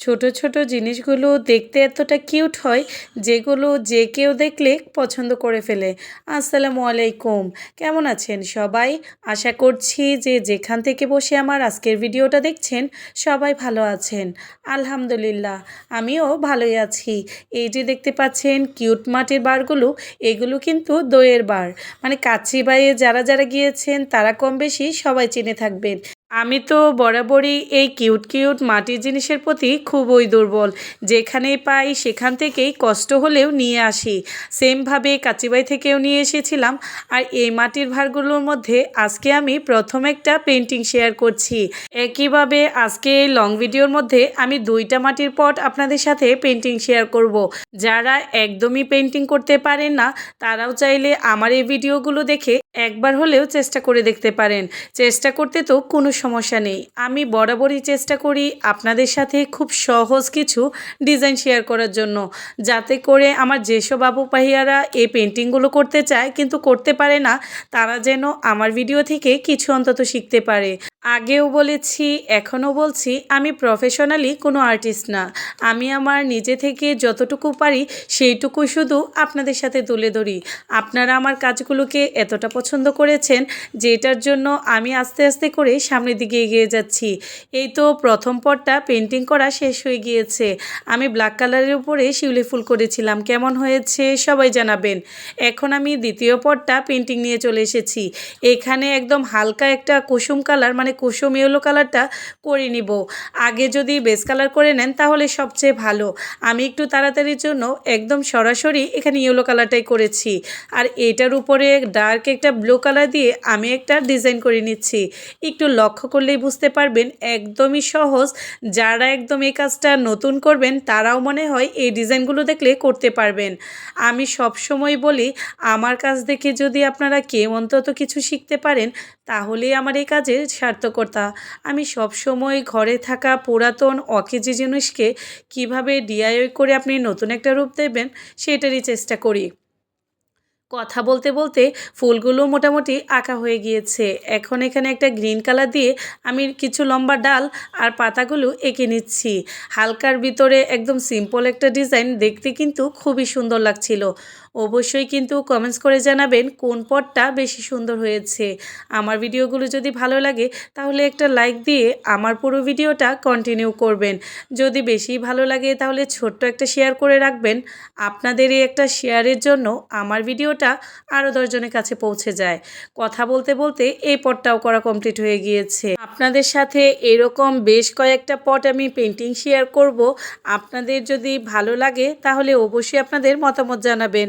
ছোট ছোট জিনিসগুলো দেখতে এতটা কিউট হয় যেগুলো যে কেউ দেখলে পছন্দ করে ফেলে। আসসালামু আলাইকুম। কেমন আছেন সবাই? আশা করছি যে যেখান থেকে বসে আমার আজকের ভিডিওটা দেখছেন, সবাই ভালো আছেন। আলহামদুলিল্লাহ, আমিও ভালোই আছি। এই যে দেখতে পাচ্ছেন কিউট মাটির বারগুলো, এগুলো কিন্তু দইয়ের বার। মানে কাচ্চি বাইয়ে যারা যারা গিয়েছেন, তারা কম বেশি সবাই চিনে থাকবেন। আমি তো বরাবরই এই কিউট কিউট মাটির জিনিসের প্রতি খুবই দুর্বল। যেখানেই পাই সেখান থেকেই কষ্ট হলেও নিয়ে আসি। সেমভাবে কাচিবাই থেকেও নিয়ে এসেছিলাম। আর এই মাটির ভারগুলোর মধ্যে আজকে আমি প্রথম একটা পেন্টিং শেয়ার করছি। একইভাবে আজকে এই লং ভিডিওর মধ্যে আমি দুইটা মাটির পট আপনাদের সাথে পেন্টিং শেয়ার করব। যারা একদমই পেন্টিং করতে পারেন না, তারাও চাইলে আমার এই ভিডিওগুলো দেখে একবার হলেও চেষ্টা করে দেখতে পারেন। চেষ্টা করতে তো কোনো সমস্যা নেই। আমি বরাবরই চেষ্টা করি আপনাদের সাথে খুব সহজ কিছু ডিজাইন শেয়ার করার জন্য। যাতে করে আমার যেসব বাবু পাহিয়ারা এই পেন্টিংগুলো করতে চায় কিন্তু করতে পারে না, তারা যেন আমার ভিডিও থেকে কিছু অন্তত শিখতে পারে। আগেও বলেছি, এখনও বলছি, আমি প্রফেশনালি কোনো আর্টিস্ট না। আমি আমার নিজে থেকে যতটুকু পারি সেইটুকু শুধু আপনাদের সাথে তুলে ধরি। আপনারা আমার কাজগুলোকে এতটা পছন্দ করেছেন, যেটার জন্য আমি আস্তে আস্তে করে সামনের দিকে এগিয়ে যাচ্ছি। এই তো প্রথম পটটা পেন্টিং করা শেষ হয়ে গিয়েছে। আমি ব্ল্যাক কালারের উপরে শিউলি ফুল করেছিলাম। কেমন হয়েছে সবাই জানাবেন। এখন আমি দ্বিতীয় পটটা পেন্টিং নিয়ে চলে এসেছি। এখানে একদম হালকা একটা কুসুম কালার মানে কুসুম ইয়েলো কালারটা করে নিব। আগে যদি বেস কালার করে নেন তাহলে সবচেয়ে ভালো। আমি একটু তাড়াতাড়ির জন্য একদম সরাসরি এখানে ইয়েলো কালারটাই করেছি। আর এটার উপরে ডার্ক একটা ব্লু কালার দিয়ে আমি একটা ডিজাইন করে নিচ্ছি। একটু লক্ষ্য করলেই বুঝতে পারবেন, একদমই সহজ। যারা একদম এই কাজটা নতুন করবেন, তারাও মনে হয় এই ডিজাইনগুলো দেখলে করতে পারবেন। আমি সব সময় বলি, আমার কাছ দেখে যদি আপনারা কেউ অন্তত কিছু শিখতে পারেন তাহলেই আমার এই কাজের সার্থকতা। আমি সব সময় ঘরে থাকা পুরাতন অকেজি জিনিসকে কীভাবে ডিআইওয়াই করে আপনি নতুন একটা রূপ দেবেন, সেটারই চেষ্টা করি। কথা বলতে বলতে ফুলগুলো মোটামুটি আঁকা হয়ে গিয়েছে। এখন এখানে একটা গ্রিন কালার দিয়ে আমি কিছু লম্বা ডাল আর পাতাগুলো এঁকে নিচ্ছি। হালকার ভিতরে একদম সিম্পল একটা ডিজাইন দেখতে কিন্তু খুবই সুন্দর লাগছিল। অবশ্যই কিন্তু কমেন্টস করে জানাবেন কোন পটটা বেশি সুন্দর হয়েছে। আমার ভিডিওগুলো যদি ভালো লাগে, তাহলে একটা লাইক দিয়ে আমার পুরো ভিডিওটা কন্টিনিউ করবেন। যদি বেশি ভালো লাগে, তাহলে ছোট্ট একটা শেয়ার করে রাখবেন। আপনাদের এই একটা শেয়ারের জন্য আমার ভিডিওটা আরও দশজনের কাছে পৌঁছে যায়। কথা বলতে বলতে এই পটটাও করা কমপ্লিট হয়ে গিয়েছে। আপনাদের সাথে এরকম বেশ কয়েকটা পট আমি পেন্টিং শেয়ার করব। আপনাদের যদি ভালো লাগে, তাহলে অবশ্যই আপনাদের মতামত জানাবেন।